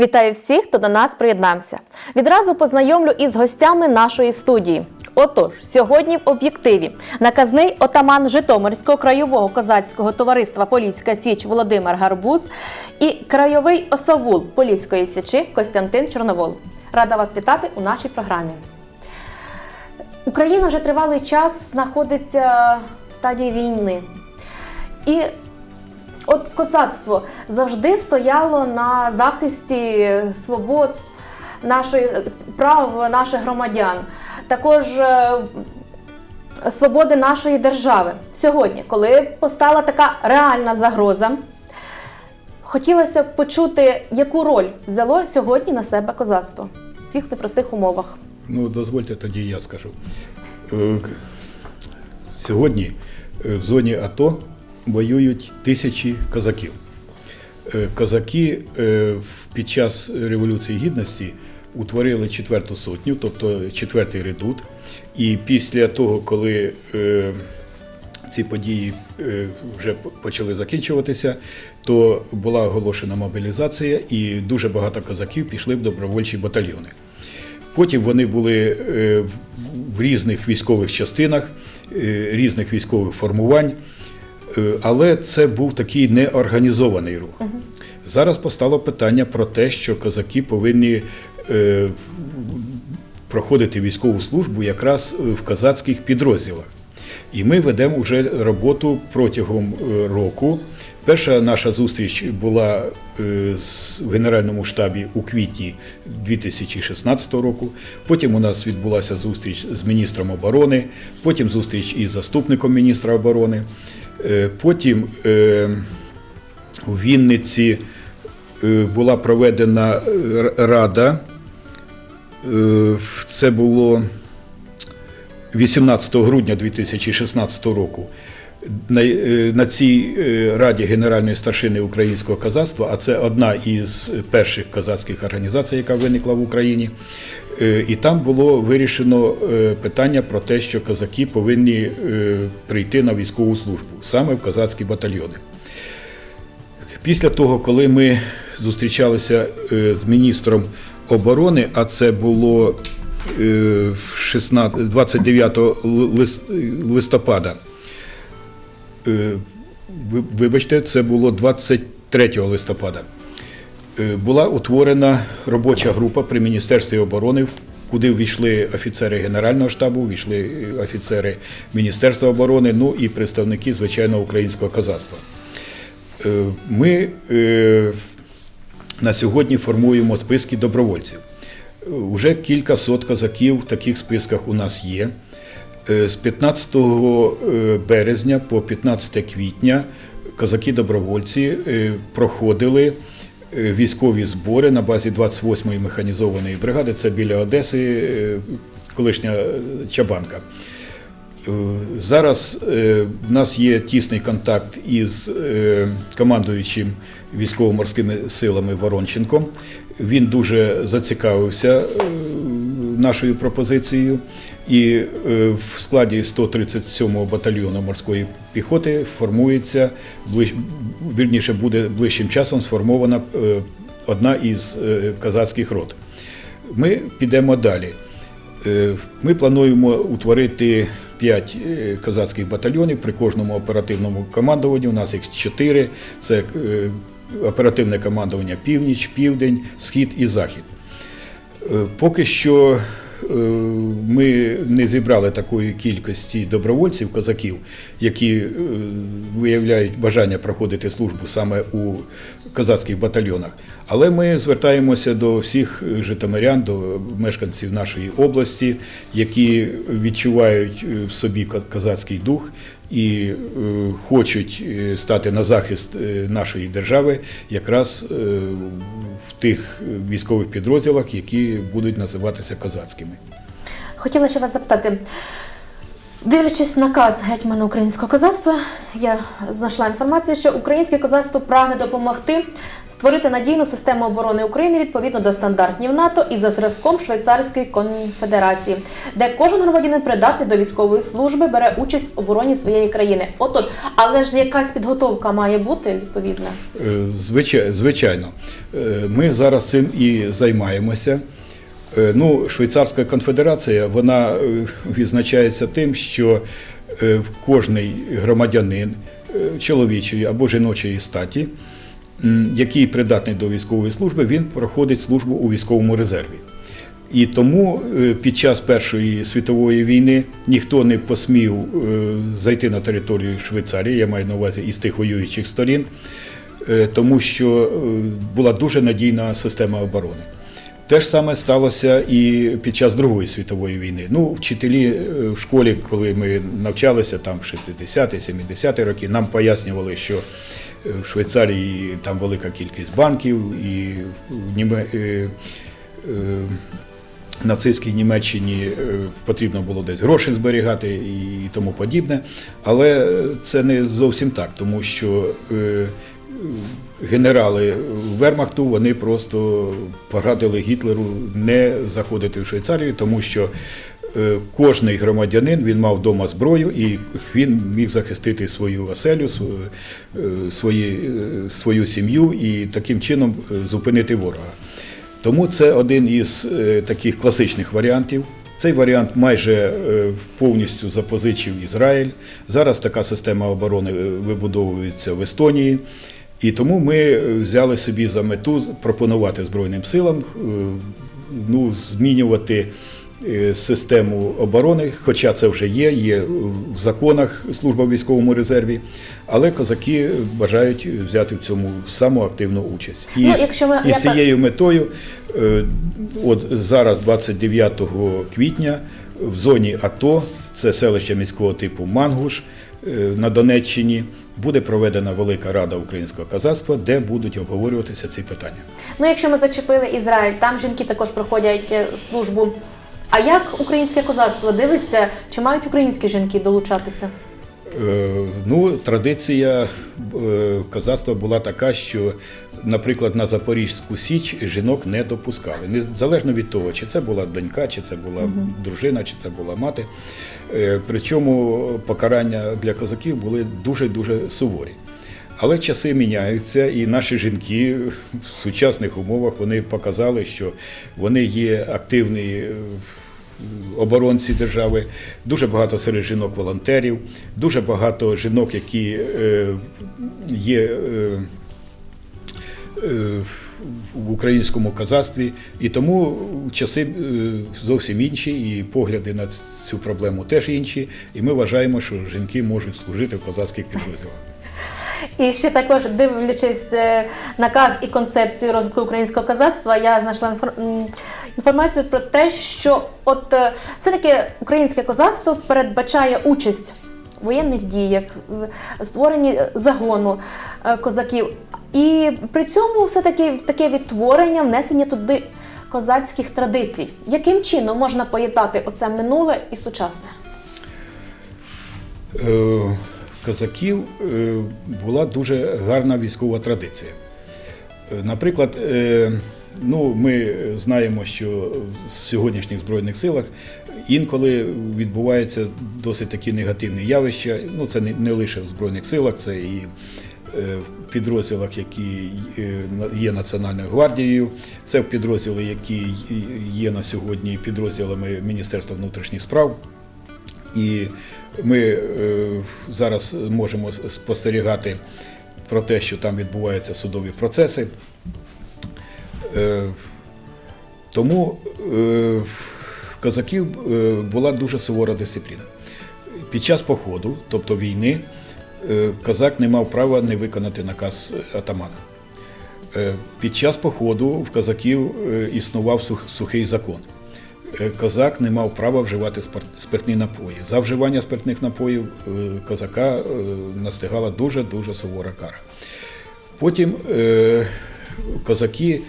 Вітаю всіх, хто до нас приєднався. Відразу познайомлю із гостями нашої студії. Отож, сьогодні в об'єктиві наказний отаман Житомирського краєвого козацького товариства Поліська Січ Володимир Гарбуз і краєвий осавул Поліської Січі Костянтин Чорновол. Рада вас вітати у нашій програмі. Україна вже тривалий час знаходиться в стадії війни. І от козацтво завжди стояло на захисті свобод нашої прав наших громадян, також е, свободи нашої держави. Сьогодні, коли постала така реальна загроза, хотілося б почути, яку роль взяло сьогодні на себе козацтво в цих непростих умовах. Ну, дозвольте тоді я скажу. Е, Сьогодні е, в зоні АТО воюють тисячі козаків. Е, Козаки е, під час Революції Гідності утворили четверту сотню, тобто четвертий редут. І після того, коли е, ці події вже почали закінчуватися, то була оголошена мобілізація, і дуже багато козаків пішли в добровольчі батальйони. Потім вони були в- різних військових частинах, різних військових формувань, але це був такий неорганізований рух. Зараз постало питання про те, що козаки повинні е, проходити військову службу якраз е, в козацьких підрозділах. І ми ведемо вже роботу протягом е, року. Перша наша зустріч була е, з- в Генеральному штабі у квітні 2016 року. Потім у нас відбулася зустріч з міністром оборони, потім зустріч із заступником міністра оборони. Е, Потім е, у Вінниці е, була проведена рада. Це було 18 грудня 2016 року. На, цій раді Генеральної старшини українського козацтва, а це одна із перших козацьких організацій, яка виникла в Україні. Е, І там було вирішено е, питання про те, що козаки повинні е, прийти на військову службу саме в козацькі батальйони. Після того, коли ми зустрічалися з міністром оборони, а це було е, 16 29 листопада, вибачте, це було 23 листопада, була утворена робоча група при Міністерстві оборони, куди ввійшли офіцери Генерального штабу, ввійшли е, офіцери Міністерства оборони, ну і представники, звичайно, українського козацтва. Е, Ми е, на сьогодні формуємо списки добровольців. Е, Уже кілька сот козаків в таких списках у нас є. Е, З 15 е, березня по 15 квітня козаки-добровольці е, проходили е, військові збори на базі 28-ї механізованої бригади. Це біля Одеси, е, колишня е, Чабанка. Е, Зараз е, в нас є тісний контакт із е, командуючим військово-морськими силами Воронченком. Він дуже зацікавився е, нашою пропозицією. І е, в складі 137-го батальйону морської піхоти формується вірніше буде ближчим часом сформована е, одна із е, казацьких рот. Ми підемо далі. Ми плануємо утворити 5 козацьких батальйонів при кожному оперативному командуванні. У нас їх 4. Це оперативне командування Північ, Південь, Схід і Захід. Е, Поки що е, ми не зібрали такої кількості добровольців, козаків, які е, виявляють бажання проходити службу саме у козацьких батальйонах. Але ми звертаємося до всіх житомирян, до мешканців нашої області, які відчувають в собі козацький дух і е, хочуть е, стати на захист е, нашої держави якраз в тих військових підрозділах, які будуть називатися козацькими. Хотіла ще вас запитати, Дивлячись наказ гетьмана українського козацтва, я знайшла інформацію, що українське козацтво прагне допомогти створити надійну систему оборони України відповідно до стандартів НАТО і за зразком Швейцарської конфедерації, де кожен громадянин придатний до військової служби бере участь в обороні своєї країни. Отож, але ж якась підготовка має бути відповідна. Е, Звичайно, Е, ми зараз цим і займаємося. Е, Ну, Швейцарська конфедерація вона е, відзначається тим, що е, кожний громадянин чоловічої або жіночої статі, який придатний до військової служби, він проходить службу у військовому резерві. І тому під час Першої світової війни ніхто не посмів зайти на територію Швейцарії, я маю на увазі із тих воюючих сторін, тому що була дуже надійна система оборони. Те ж саме сталося і під час Другої світової війни. Ну, вчителі е, в школі, коли ми навчалися там в 60-70-ті роки, нам пояснювали, що е, в Швейцарії там велика кількість банків і в Німе- е, нацистській Німеччині потрібно було десь гроші зберігати і тому подібне. Але це не зовсім так, тому що генерали Вермахту вони просто порадили Гітлеру не заходити в Швейцарію, тому що е, кожний громадянин він мав вдома зброю і він міг захистити свою оселю, е, свої, е, свою сім'ю і таким чином зупинити ворога. Тому це один із таких класичних варіантів. Цей варіант майже повністю запозичив Ізраїль. Зараз така система оборони вибудовується в Естонії. І тому ми е, взяли собі за мету пропонувати Збройним силам е, ну, змінювати е, систему оборони, хоча це вже є, є в законах служба в військовому резерві, але козаки бажають взяти в цьому саму активну участь. І, Ну, якщо ми- і з цією метою, от зараз, 29 квітня, в зоні АТО, це селище міського типу Мангуш на Донеччині, буде проведена велика рада українського казацтва, де будуть обговорюватися ці питання. Ну, якщо ми зачепили Ізраїль, там жінки також проходять е, службу. А як українське козацтво дивиться, чи мають українські жінки долучатися? Е, Ну, традиція е, казацтва була така, що, наприклад, на Запорізьку Січ жінок не допускали. Незалежно від того, чи це була донька, чи це була дружина, чи це була мати. Е, Причому покарання для козаків були дуже-дуже суворі. Але часи міняються, і наші жінки в сучасних умовах вони показали, що вони є активні е, оборонці держави, дуже багато серед жінок волонтерів, дуже багато жінок, які е, є. Е, в українському казацтві, і тому часи е, зовсім інші, і погляди на цю проблему теж інші. І ми вважаємо, що жінки можуть служити в козацьких підрозділах. І ще також дивлячись е, наказ і концепцію розвитку українського казацтва, я знайшла інформацію про те, що от все-таки українське козацтво передбачає участь в воєнних діях, в створенні загону козаків. І при цьому все-таки таке відтворення, внесення туди козацьких традицій. Яким чином можна поєднати оце минуле і сучасне? Е, Козаків е, була дуже гарна військова традиція. Е, Наприклад, ну, ми знаємо, що в сьогоднішніх Збройних силах інколи відбуваються досить такі негативні явища. Ну, це не, лише в Збройних силах, це і підрозділах, які е, є Національною гвардією, це підрозділи, які є на сьогодні підрозділами Міністерства внутрішніх справ. І ми е, зараз можемо спостерігати про те, що там відбуваються судові процеси. Е, тому е, в козаків е, була дуже сувора дисципліна. Під час походу, тобто війни, е, козак не мав права не виконати наказ атамана. Е, Під час походу в козаків е, існував сухий закон. Е, Козак не мав права вживати спиртні напої. За вживання спиртних напоїв е, козака е, настигала дуже-дуже сувора кара. Потім е, козаки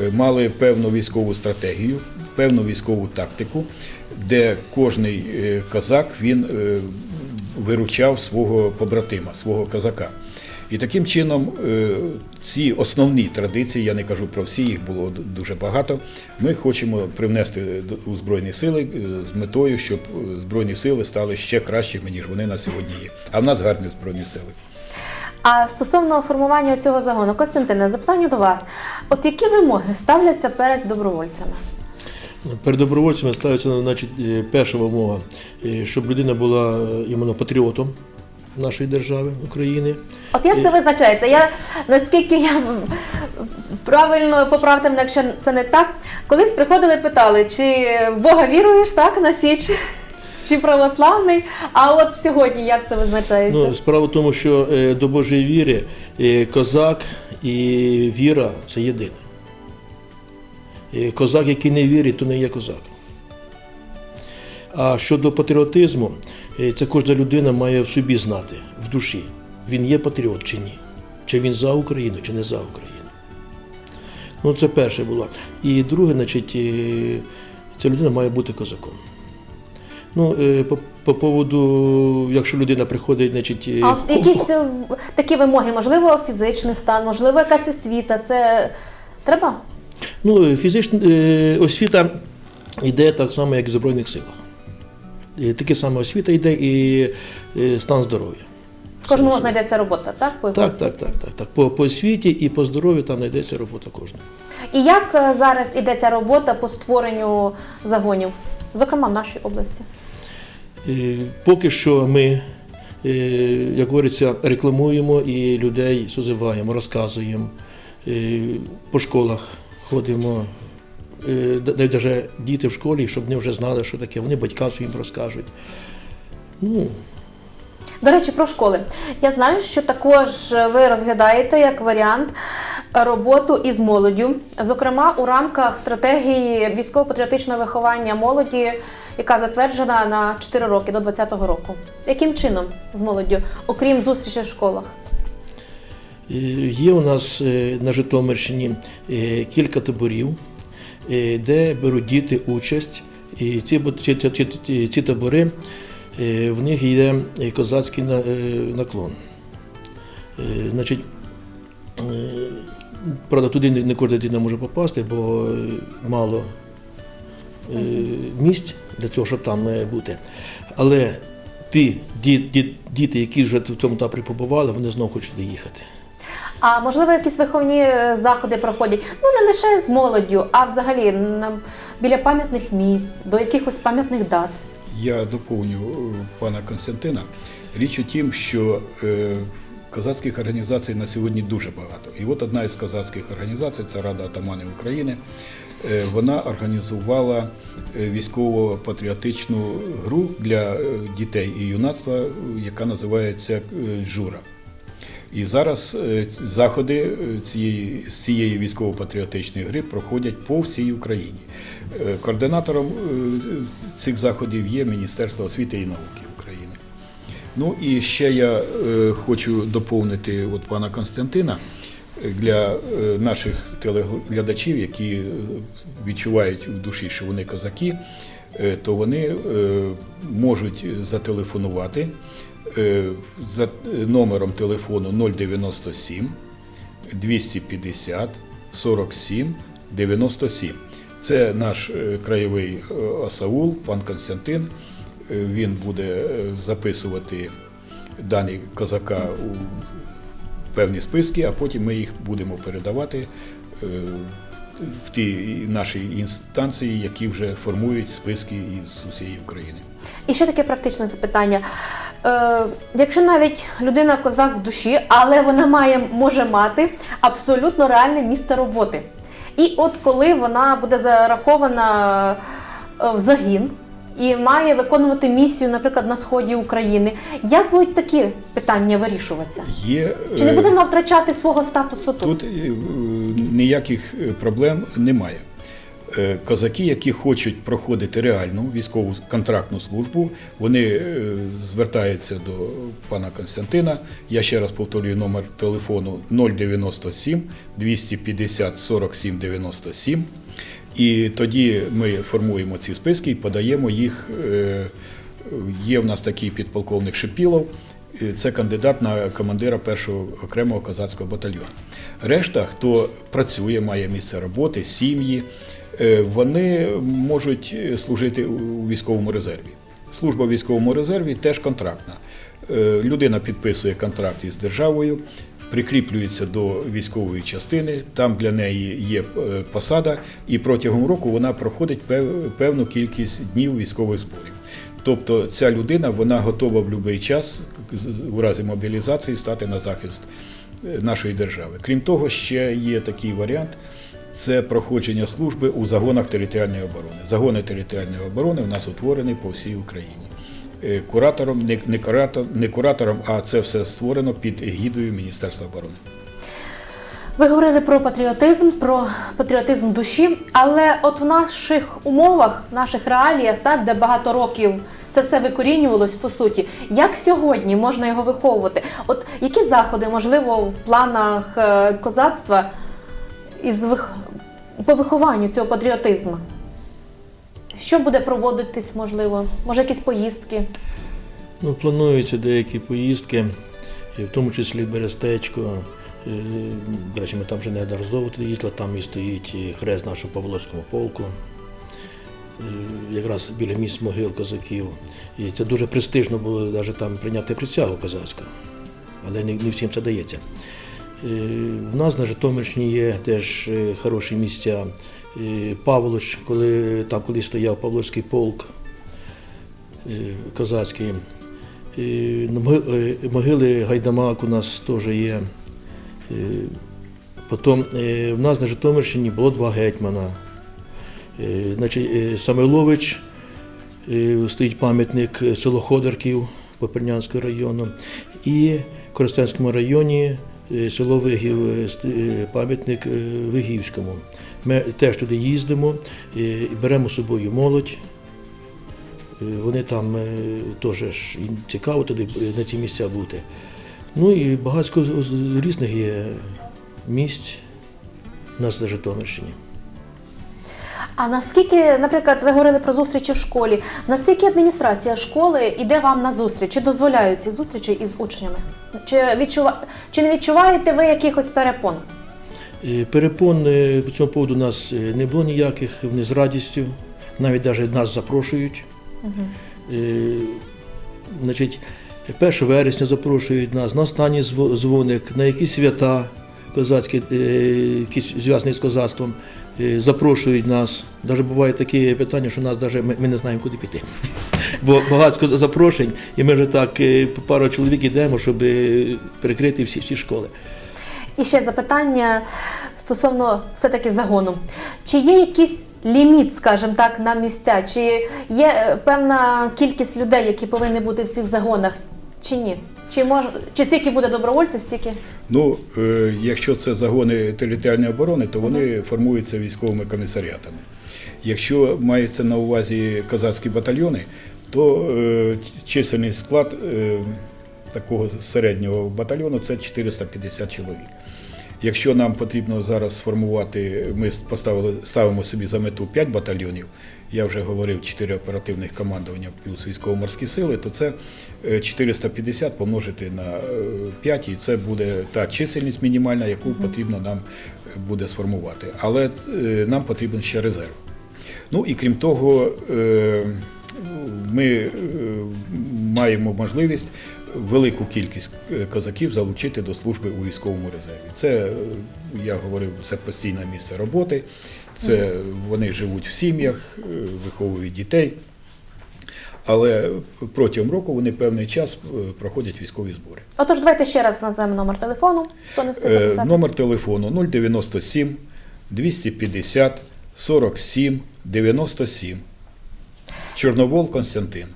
е, мали певну військову стратегію, певну військову тактику, де кожний е, козак він е, виручав свого побратима, свого козака. І таким чином е, ці основні традиції, я не кажу про всі, їх було дуже багато. Ми хочемо привнести у Збройні сили е, з метою, щоб е, Збройні сили стали ще кращими, ніж вони на сьогодні є. А в нас гарні Збройні сили. А стосовно формування цього загону, Костянтине, запитання до вас: от які вимоги ставляться перед добровольцями? Перед добровольцями ставиться значить, е, перша вимога, е, щоб людина була е, іменно патріотом нашої держави України. От як це визначається? Я наскільки я правильно поправте мене, якщо це не так. Колись приходили, питали, чи в Бога віруєш так на січ, чи православний. А от сьогодні як це визначається? Ну, справа в тому, що до Божої віри козак і віра це єдине. Козак, який не вірить, то не є козак. А щодо патріотизму, е, це кожна людина має в собі знати, в душі, він є патріот чи ні. Чи він за Україну, чи не за Україну. Ну, це перше було. І друге, значить, е, ця людина має бути козаком. Ну, е, по, по поводу, якщо людина приходить, значить. А ко- якісь такі вимоги, можливо, фізичний стан, можливо, якась освіта. Це треба? Ну, фізична е, освіта йде так само, як і в Збройних силах. Е, Таке саме освіта йде і е, стан здоров'я. Кожному знайдеться робота, так? По Так, так, так, так, так. По, по освіті і по здоров'ю там знайдеться робота кожного. І як е, зараз ця робота по створенню загонів, зокрема в нашій області? Е, Поки що ми, е, як говориться, рекламуємо і людей созиваємо, розказуємо. Е, По школах ходимо. Е, Навіть діти в школі, щоб вони вже знали, що таке, вони батькам своїм розкажуть. Ну, До речі, про школи. Я знаю, що також ви розглядаєте як варіант роботу із молоддю, зокрема у рамках стратегії військово-патріотичного виховання молоді, яка затверджена на 4 роки до 2020 року. Яким чином з молоддю, окрім зустрічей в школах? Е, Є у нас е, на Житомирщині е, кілька таборів, де беруть діти участь. І ці, ці, ці, ці, табори, в них е, козацький наклон. Значить, правда, туди не кожна дитина може попасти, бо мало місць для цього, щоб там бути. Але ті ді- ді- діти, які вже в цьому таборі побували, вони знову хочуть туди їхати. А можливо, якісь виховні е, заходи проходять ну не лише з молоддю, а взагалі біля пам'ятних місць, до якихось пам'ятних дат. Я доповню е, пана Константина. Річ у тім, що е, козацьких організацій на сьогодні дуже багато. І от одна із козацьких організацій, це Рада Атаманів України, вона організувала військово-патріотичну гру для дітей і юнацтва, яка називається Жура. І зараз е, заходи е, цієї, з цієї військово-патріотичної гри проходять по всій Україні. Е, Координатором цих заходів є Міністерство освіти і науки України. Ну і ще я хочу доповнити от пана Константина для наших телеглядачів, які відчувають в душі, що вони козаки, то вони можуть зателефонувати за номером телефону 097 250 47 97. Це наш е, краєвий е, осаул, пан Константин. Е, Він буде е, записувати дані козака у певні списки, а потім ми їх будемо передавати е, в ті наші інстанції, які вже формують списки із усієї України. І ще таке практичне запитання. Е, якщо навіть людина козак в душі, але вона має, може мати абсолютно реальне місце роботи. І от коли вона буде зарахована е, в загін і має виконувати місію, наприклад, на сході України, як будуть такі питання вирішуватися? Є, Чи не е, буде вона втрачати свого статусу тут? Тут ніяких проблем немає. Е, Козаки, які хочуть проходити реальну військову контрактну службу, вони е, звертаються до пана Константина. Я ще раз повторюю номер телефону 097 250 47 97. І тоді ми формуємо ці списки і подаємо їх. е, Є в нас такий підполковник Шипілов, це кандидат на командира першого окремого козацького батальйону. Решта, хто працює, має місце роботи, сім'ї, е, вони можуть служити у військовому резерві. Служба в військовому резерві теж контрактна. Е, Людина підписує контракт із державою, прикріплюється до військової частини, там для неї є е, посада, і протягом року вона проходить певну кількість днів військових зборів. Тобто ця людина вона готова в будь-який час у разі мобілізації стати на захист е, нашої держави. Крім того, ще є такий варіант. Це проходження служби у загонах територіальної оборони. Загони територіальної оборони у нас утворені по всій Україні. Е, Куратором, не, не, куратор, не куратором, а це все створено під егідою Міністерства оборони. Ви говорили про патріотизм, про патріотизм душі, але от в наших умовах, в наших реаліях, так, де багато років це все викорінювалось по суті, як сьогодні можна його виховувати? От які заходи, можливо, в планах е, козацтва із вих... по вихованню цього патріотизму? Що буде проводитись, можливо? Може, якісь поїздки? Ну, плануються деякі поїздки, в тому числі Берестечко. Е, До речі, ми там вже неодноразово їздили, там і стоїть хрест нашого Павловського полку, якраз біля місць могил козаків. І це дуже престижно було навіть там прийняти присягу козацьку, але не, всім це дається. Е, В нас на Житомирщині є теж е, хороші місця. Е, Павлоч, коли там колись стояв Павловський полк е, козацький. Е, е, Могили Гайдамак у нас теж є. Е, Потім е, в нас на Житомирщині було два гетьмана. Е, Значить, е, Самойлович, е, стоїть пам'ятник село Ходорків Попернянського району. І в Коростенському районі село Вигів, пам'ятник Вигівському. Ми теж туди їздимо, беремо з собою молодь. Вони там теж цікаво туди на ці місця бути. Ну і з- різних є місць у нас на Житомирщині. А наскільки, наприклад, ви говорили про зустрічі в школі, наскільки адміністрація школи йде вам на зустріч? Чи дозволяють ці зустрічі із учнями? Чи, відчува... Чи не відчуваєте ви якихось перепон? Е, Перепон е, по цьому поводу у нас е, не було ніяких, вони з радістю, навіть навіть нас запрошують. Е, Значить, 1 вересня запрошують нас на останній дзвоник, на якісь свята козацькі, якісь зв'язані з козацтвом, запрошують нас. Навіть бувають такі питання, що нас даже, ми, ми не знаємо, куди піти. Бо багато запрошень, і ми вже так е, пару чоловік йдемо, щоб е, перекрити всі, всі школи. І ще запитання стосовно все-таки загону. Чи є якийсь ліміт, скажімо так, на місця? Чи є е, певна кількість людей, які повинні бути в цих загонах, чи ні? Чи мож... чи стільки буде добровольців, стільки? Ну, е, якщо це загони територіальної оборони, то вони формуються військовими комісаріатами. Якщо мається на увазі козацькі батальйони, то е, чисельний склад е, такого середнього батальйону це 450 чоловік. Якщо нам потрібно зараз сформувати, ми поставили, ставимо собі за мету 5 батальйонів, я вже говорив 4 оперативних командування плюс військово-морські сили, то це е, 450 помножити на е, 5, і це буде та чисельність мінімальна, яку потрібно нам буде сформувати. Але е, нам потрібен ще резерв. Ну і крім того, е, ми е, маємо можливість велику кількість е, козаків залучити до служби у військовому резерві. Це, е, я говорив, це постійне місце роботи, це вони живуть в сім'ях, е, виховують дітей. Але протягом року вони певний час е, проходять військові збори. Отож, давайте ще раз назвемо номер телефону, хто не встиг Е, записати. Номер телефону 097 250 47 97. Чорновол Константин.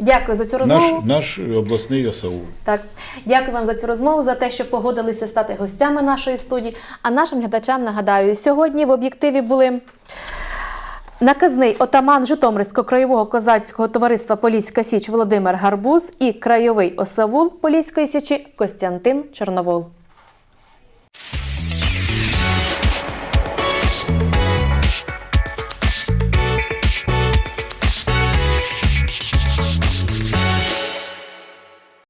Дякую за цю Наш, розмову. наш обласний ОСАУ. Так, дякую вам за цю розмову, за те, що погодилися стати гостями нашої студії. А нашим глядачам нагадаю, сьогодні в об'єктиві були Наказний отаман Житомирського краєвого козацького товариства Поліська Січ Володимир Гарбуз і краєвий осавул Поліської січі Костянтин Чорновол.